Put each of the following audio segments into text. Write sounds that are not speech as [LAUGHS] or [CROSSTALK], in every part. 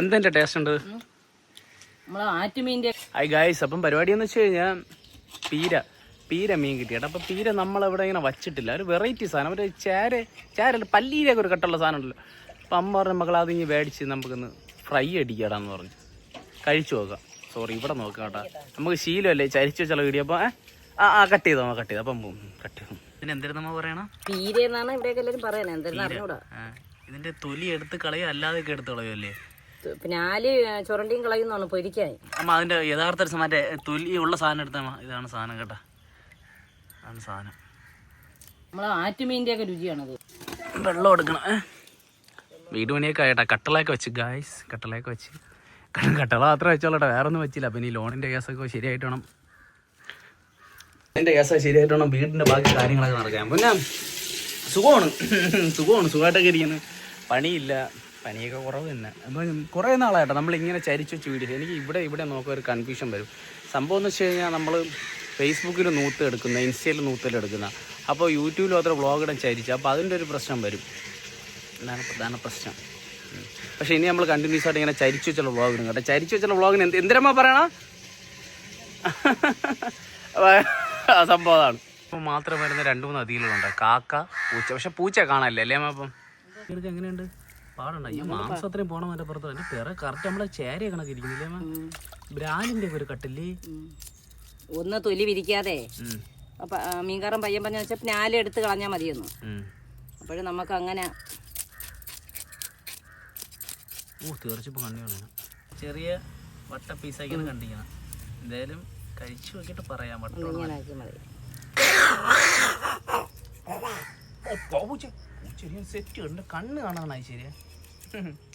എന്തിന്റെ ടേസ്റ്റ് ഉണ്ട്? Hi guys അപ്പം പരിപാടി എന്ന് വെച്ച് കഴിഞ്ഞാൽ പീര പീര മീൻ കിട്ടിയിട്ട് അപ്പം പീര നമ്മളവിടെ ഇങ്ങനെ വച്ചിട്ടില്ല. ഒരു വെറൈറ്റി സാധനം. ഒരു ചേര ചേരല്ല പല്ലീരൊക്കെ ഒരു കട്ടുള്ള സാധനം ഉണ്ടല്ലോ അപ്പം അമ്മ പറഞ്ഞ മക്കൾ അത് ഇനി മേടിച്ച് നമുക്കൊന്ന് ഫ്രൈ അടിക്കാടാന്ന് പറഞ്ഞു. കഴിച്ചു നോക്കാം. സോറി ഇവിടെ നോക്കാം കേട്ടോ. നമുക്ക് ശീലമല്ലേ? ചരിച്ചു വെച്ചാൽ വീഡിയോ? അപ്പം ആ ആ കട്ട് ചെയ്തോ കട്ട് ചെയ്തോ. അപ്പം കട്ട് ചെയ്തു. പിന്നെ എന്തായിരുന്നു നമ്മൾ പറയണം? പീര എന്നാണ് ഇവിടെയൊക്കെ എല്ലാവരും പറയുന്നത് എന്തെന്ന് അറിഞ്ഞൂടാ. ഇതിന്റെ തൊലി എടുത്ത് കളയോ? അല്ലാതെയൊക്കെ എടുത്ത് കളയുമല്ലേ പിന്നെ ആൽ ചുരണ്ടിയും കളയുന്നതാണ് പൊരിക്കാൻ അമ്മ അതിന്റെ യഥാർത്ഥ രസം മറ്റേ തൊലി ഉള്ള സാധനം എടുത്താ ഇതാണ് സാധനം കേട്ടാ. അതാണ് സാധനം. നമ്മളെ ആറ്റുമീന്റെ ഒക്കെ രുചിയാണത്. വെള്ളം എടുക്കണം? വീട് പണിയൊക്കെ ആയിട്ടാ. കട്ടളയൊക്കെ വെച്ച് ഗായ്സ് കട്ടളയൊക്കെ വെച്ച്. കാരണം കട്ടള മാത്രമേ വെച്ചോളട്ടെ. വേറെ ഒന്നും വെച്ചില്ല. പിന്നെ ഈ ലോണിന്റെ കേസൊക്കെ ശരിയായിട്ട് വേണം. എന്റെ കേസൊക്കെ ശരിയായിട്ട് വേണം. വീടിന്റെ ബാക്കി കാര്യങ്ങളൊക്കെ നടക്കാം പിന്നെ സുഖമാണ്. സുഖമാണ്. സുഖമായിട്ടൊക്കെ ഇരിക്കുന്നത് പണിയില്ല. പണിയൊക്കെ കുറവ് തന്നെ. അപ്പം കുറേ നാളായിട്ട് നമ്മൾ ഇങ്ങനെ ചരിച്ചു വെച്ച് എനിക്ക് ഇവിടെ ഇവിടെ നോക്കാൻ ഒരു കൺഫ്യൂഷൻ വരും. സംഭവം എന്ന് വെച്ച് കഴിഞ്ഞാൽ നമ്മൾ ഫേസ്ബുക്കിൽ നൂത്ത് എടുക്കുന്ന ഇൻസ്റ്റയിൽ നൂത്തിൽ എടുക്കുന്ന. അപ്പോൾ യൂട്യൂബിൽ മാത്രം വ്ലോഗ് ഇടാൻ ചരിച്ചു. അപ്പോൾ അതിന്റെ ഒരു പ്രശ്നം വരും. എന്നാണ് പ്രധാന പ്രശ്നം. പക്ഷേ ഇനി നമ്മൾ കണ്ടിന്യൂസ് ആയിട്ട് ഇങ്ങനെ ചരിച്ചു വെച്ചുള്ള വ്ളോഗ് ഇടും. കേട്ടോ. ചരിച്ചു വെച്ചുള്ള വ്ളോഗിന് എന്ത് എന്തിനമ്മ പറയണ? [LAUGHS] ആ സംഭവം അതാണ്. ഇപ്പം മാത്രം വരുന്ന രണ്ട് മൂന്ന് അതികളുണ്ട്. കാക്ക പൂച്ച. പക്ഷെ പൂച്ച കാണാനില്ല? അല്ലേ അമ്മ അപ്പം? എങ്ങനെയുണ്ട്? പാടുണ്ട് ഈ മാംസം അത്രയും പോണം എന്റെ പുറത്ത് എന്റെ പിറ കറക്റ്റ് നമ്മളെ ചേരയെ കണക്ക് ഇരിക്കുന്നില്ലേ ബ്രാൻഡിന്റെ ഒരു കട്ടില്ലേ ഒന്ന് തൊലി വിരിക്കാതെ. അപ്പൊ മീൻകാരൻ പയ്യൻ പറഞ്ഞ വെച്ചാൽ ഞാൽ എടുത്ത് കളഞ്ഞാൽ മതിയെന്നു. അപ്പോഴും നമുക്ക് അങ്ങനെ ഓ തീർച്ചയായിട്ടും കണ്ണി ചെറിയ വട്ട പീസാക്കിയാണ് കണ്ടിരിക്കണം. എന്തായാലും കഴിച്ചു നോക്കിയിട്ട് പറയാം വട്ട മതി സെറ്റ് ഉണ്ട്. കണ്ണ് കാണാനായി ശരിയാ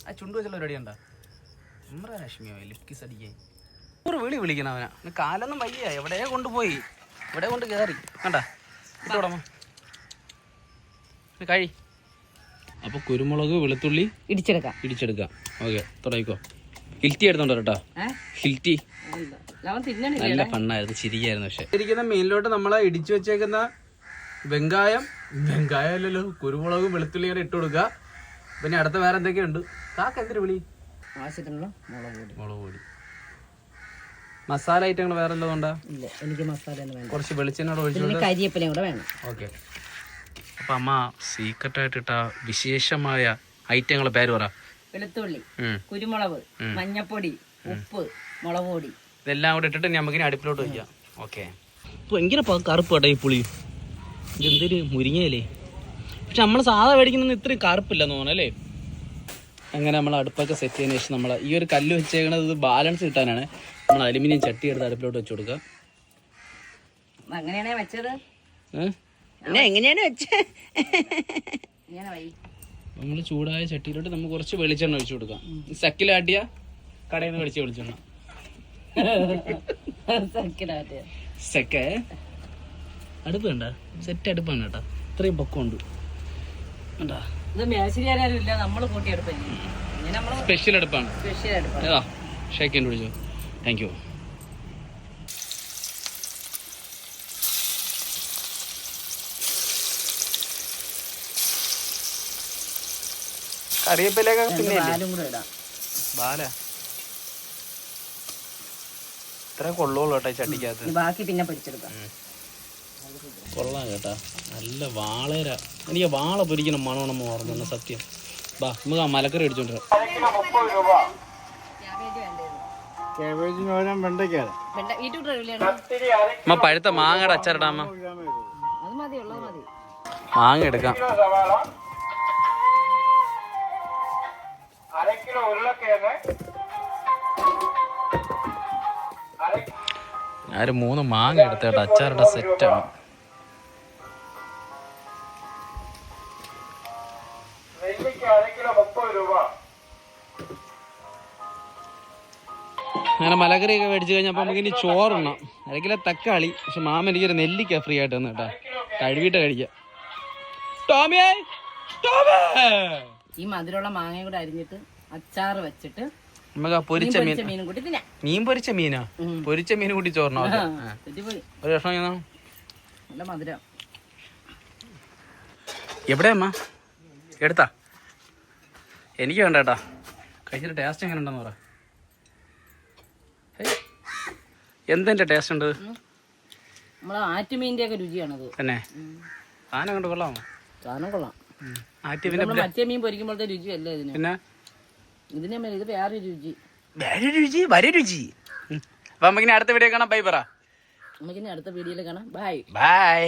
ആ ചുണ്ടു വെച്ചുള്ള പരിപാടി ഉണ്ടാ ലക്ഷ്മിയോ ലിപ്കിസ് അടിക്കേ ഒരു വിളി വിളിക്കണം അവനാ. കാലൊന്നും വയ്യ. എവിടെ കൊണ്ടുപോയി. ഇവിടെ കൊണ്ട് കയറി കണ്ടാ? ഇട്ടോടമ്മ കഴി. അപ്പോൾ കുരുമുളക് വെളുത്തുള്ളി ഇടിച്ചെടുക്കാം. ഇടിച്ചെടുക്കാം. ഓക്കെ തുടങ്ങിക്കോ. ഹിൽറ്റി എടുത്തോണ്ടോ കേട്ടോ ഹിൽറ്റി നല്ല പണ്ണായിരുന്നു. ചിരിയായിരുന്നു പക്ഷെ. ഇരിക്കുന്ന മീനിലോട്ട് നമ്മളെ ഇടിച്ചു വെച്ചേക്കുന്ന വെങ്കായം വെങ്കായം കുരുമുളകും വെളുത്തുള്ളി വെളുത്തുള്ളിയും ഇട്ട് കൊടുക്കുക. പിന്നെ അടുത്ത വേറെ എന്തൊക്കെയുണ്ട്? കാക്ക എന്തൊരു വിളി? ആവശ്യത്തിനുള്ള മുളക് പൊടി. മുളക് പൊടി. മസാല ഐറ്റങ്ങൾ വേറെ എല്ലാം ഉണ്ടാ? ഇല്ല എനിക്ക് മസാല വേണ്ട. കുറച്ച് വെളിച്ചെണ്ണ ഒഴിച്ചു പിന്നെ കരിയേപ്പിലയും കൂടെ വേണം. ഓക്കെ. അപ്പൊ അമ്മ സീക്രട്ടായിട്ട് ഇട്ട വിശേഷമായ ഐറ്റങ്ങളെ പേര് പറ. വെളുത്തുള്ളി. കുരുമുളക് മഞ്ഞപ്പൊടി ഉപ്പ് മുളക് പൊടി. ഇതെല്ലാം കൂടെ ഇട്ടിട്ട് നമുക്ക് ഇനി അടുപ്പിലോട്ട് വയ്ക്കാം. ഓക്കെ. ഭയങ്കര കറുപ്പ് കേട്ടോ ഈ പുളി? ഇതെന്തൊരു മുരിങ്ങയല്ലേ? പക്ഷെ നമ്മൾ സാധാ മേടിക്കുന്ന ഇത്രയും കറുപ്പില്ലെന്ന് തോന്നുന്നു അല്ലേ? അങ്ങനെ നമ്മൾ അടുപ്പൊക്കെ സെറ്റ് ചെയ്തതിന് ശേഷം നമ്മൾ ഈ ഒരു കല്ല് വെച്ചേക്കണത് ഇത് ബാലൻസ് കിട്ടാനാണ്. നമ്മൾ അലുമിനിയം ചട്ടി എടുത്ത് അടുപ്പിലോട്ട് വെച്ച് കൊടുക്കുക. അങ്ങനെയാണേ വെച്ചത്. എങ്ങനെയാണ് നമ്മൾ ചൂടായ ചട്ടിയിലോട്ട് നമുക്ക് കുറച്ച് വെളിച്ചെണ്ണ ഒഴിച്ചു കൊടുക്കാം. സക്കിലാട്ടിയ കടയിൽ നിന്ന് മേടിച്ച് വെളിച്ചെണ്ണ. സക്കിലാട്ടിയ സെക്കെ അടുപ്പ് വേണ്ട സെറ്റ് അടുപ്പാണ് കേട്ടോ. ഇത്രയും പൊക്കമുണ്ട്. ഉണ്ട് സ്പെഷ്യൽ അടുപ്പാണ്. ഏതാ? ഷേക്ക് എന്റെ വിളിച്ചു താങ്ക് യു കറിവേപ്പിലൊക്കെ പിന്നെ പാലും കൂടെ ഇടാം. ബാല ഇത്ര കൊള്ളുള്ളൂ കേട്ടോ ചട്ടിക്കകത്ത്. ബാക്കി പിന്നെ പൊരിച്ചെടുക്കാം. കൊള്ളാം കേട്ടാ. നല്ല വാളര. എനിക്ക് വാള പൊരിക്കണം മണോണം ഓർമ്മ സത്യം. ബാ നമുക്ക് ആ മലക്കറി അടിച്ചോണ്ടിരാം അമ്മ പഴുത്ത മാങ്ങയുടെ അച്ചാറിടാ അമ്മ. അത് മതി മതി. മാങ്ങ എടുക്കാം. ഞാനൊരു മൂന്ന് മാങ്ങ എടുത്തേട്ടാ അച്ചാരുടെ സെറ്റാണ്. അങ്ങനെ മലക്കറിയൊക്കെ മേടിച്ചു കഴിഞ്ഞപ്പോൾ നമുക്ക് ഇനി ചോറുണ്ണാം അരക്കിലെ തക്കാളി. പക്ഷെ മാമ എനിക്കൊരു നെല്ലിക്ക ഫ്രീ ആയിട്ട് വന്നു കേട്ടോ. കഴുകിട്ട് കഴിക്കാം. ടോമിയേ ഈ മധുരമുള്ള മാങ്ങയും കൂടെ അരിഞ്ഞിട്ട് അച്ചാർ വെച്ചിട്ട് നമുക്ക് പൊരിച്ച മീൻ പൊരിച്ച മീനും കൂട്ടി മീൻ പൊരിച്ച മീനാ? പൊരിച്ച മീൻ കൂട്ടി ചോറിനോ. ഒരു ഭക്ഷണം. നല്ല മധുരം. എവിടെ അമ്മ? എടുത്താ? എനിക്ക് വേണ്ട കേട്ടാ. കഴിച്ചിട്ട് ടേസ്റ്റ് എങ്ങനെ ഉണ്ടെന്ന് പറ. ഹേയ്. എന്തിന്റെ ടേസ്റ്റ് ഉണ്ട്? ആറ്റുമീന്റെ ഒക്കെ രുചിയാണത്. തന്നെ. സാധനം കൊണ്ട് കൊള്ളാമോ? സാധനം കൊള്ളാം. ആറ്റിവിന്റെ നമ്മൾ മറ്റേ മീൻ പൊരിക്കുമ്പോഴത്തെ രുചിയല്ല ഇതിന്? പിന്നെ? ഇതിനെ മേലെ ഇത് വേറെ രുചി. രുചി വരെ രുചി. നമുക്കിനി അടുത്ത വീഡിയോ കാണാം. ബൈ പറ. നമുക്കിനി അടുത്ത വീഡിയോയിൽ കാണാം. ബൈ. ബൈ.